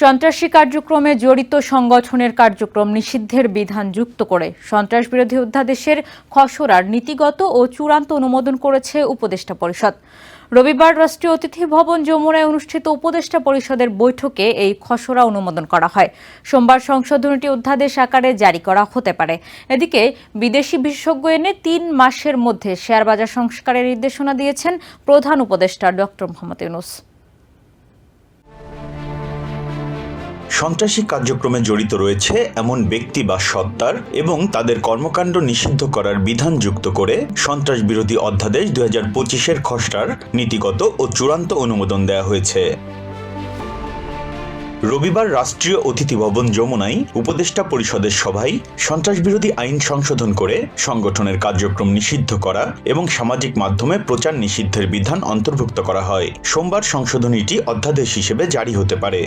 সন্ত্রাসী কার্যক্রমে জড়িত সংগঠনের কার্যক্রম নিষিদ্ধের বিধান যুক্ত করে সন্ত্রাস বিরোধী অধ্যাদেশের খসড়ার নীতিগত ও চূড়ান্ত অনুমোদন করেছে উপদেষ্টা পরিষদ। রবিবার রাষ্ট্রীয় অতিথি ভবন যমুনায় অনুষ্ঠিত উপদেষ্টা পরিষদের বৈঠকে এই খসড়া অনুমোদন করা হয়। সোমবার সংশোধনীটি অধ্যাদেশ আকারে জারি করা হতে পারে। এদিকে বিদেশি বিশেষজ্ঞ এনে তিন মাসের মধ্যে শেয়ারবাজার সংস্কারের নির্দেশনা দিয়েছেন প্রধান উপদেষ্টা ডক্টর মোহাম্মদ ইউনুস। সন্ত্রাসী কার্যক্রমে জড়িত রয়েছে এমন ব্যক্তি বা সত্তার এবং তাদের কর্মকাণ্ড নিষিদ্ধ করার বিধান যুক্ত করে সন্ত্রাস বিরোধী অধ্যাদেশ দুই হাজার পঁচিশের খসড়ার নীতিগত ও চূড়ান্ত অনুমোদন দেওয়া হয়েছে। রবিবার রাষ্ট্রীয় অতিথি ভবন যমুনায় উপদেষ্টা পরিষদের সভায় সন্ত্রাস বিরোধী আইন সংশোধন করে সংগঠনের কার্যক্রম নিষিদ্ধ করা এবং সামাজিক মাধ্যমে প্রচার নিষিদ্ধের বিধান অন্তর্ভুক্ত করা হয়। সোমবার সংশোধনীটি অধ্যাদেশ হিসেবে জারি হতে পারে।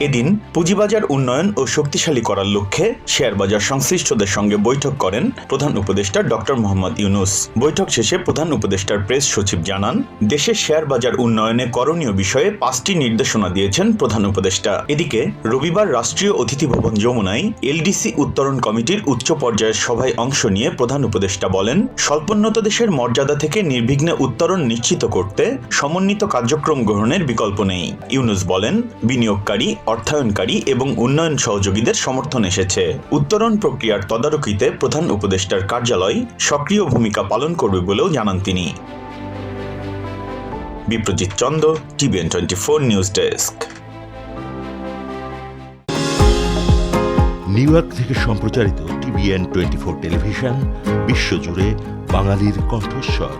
এদিন পুঁজিবাজার উন্নয়ন ও শক্তিশালী করার লক্ষ্যে শেয়ারবাজার সংশ্লিষ্টদের সঙ্গে বৈঠক করেন প্রধান উপদেষ্টা ডক্টর মোহাম্মদ ইউনুস। বৈঠক শেষে প্রধান উপদেষ্টার প্রেস সচিব জানান দেশের শেয়ার বাজার উন্নয়নে করণীয় বিষয়ে পাঁচটি নির্দেশনা দিয়েছেন প্রধান উপদেষ্টা। এদিকে, রবিবার রাষ্ট্রীয় অতিথি ভবন যমুনায় এলডিসি উত্তরণ কমিটির উচ্চ পর্যায়ের সভায় অংশ নিয়ে প্রধান উপদেষ্টা বলেন, স্বল্পোন্নত দেশের মর্যাদা থেকে নির্বিঘ্নে উত্তরণ নিশ্চিত করতে সমন্বিত কার্যক্রম গ্রহণের বিকল্প নেই। ইউনুস বলেন, বিনিয়োগকারী অর্থায়নকারী এবং উন্নয়ন সহযোগীদের সমর্থন এসেছে। উত্তরণ প্রক্রিয়ার তদারকিতে প্রধান উপদেষ্টার কার্যালয় সক্রিয় ভূমিকা পালন করবে বলেও জানান তিনি। Biprajit Chanda, TVN twenty four news desk. New York থেকে সম্প্রচারিত টিভিএন টোয়েন্টি ফোর টেলিভিশন, বিশ্বজুড়ে বাঙালির কণ্ঠস্বর।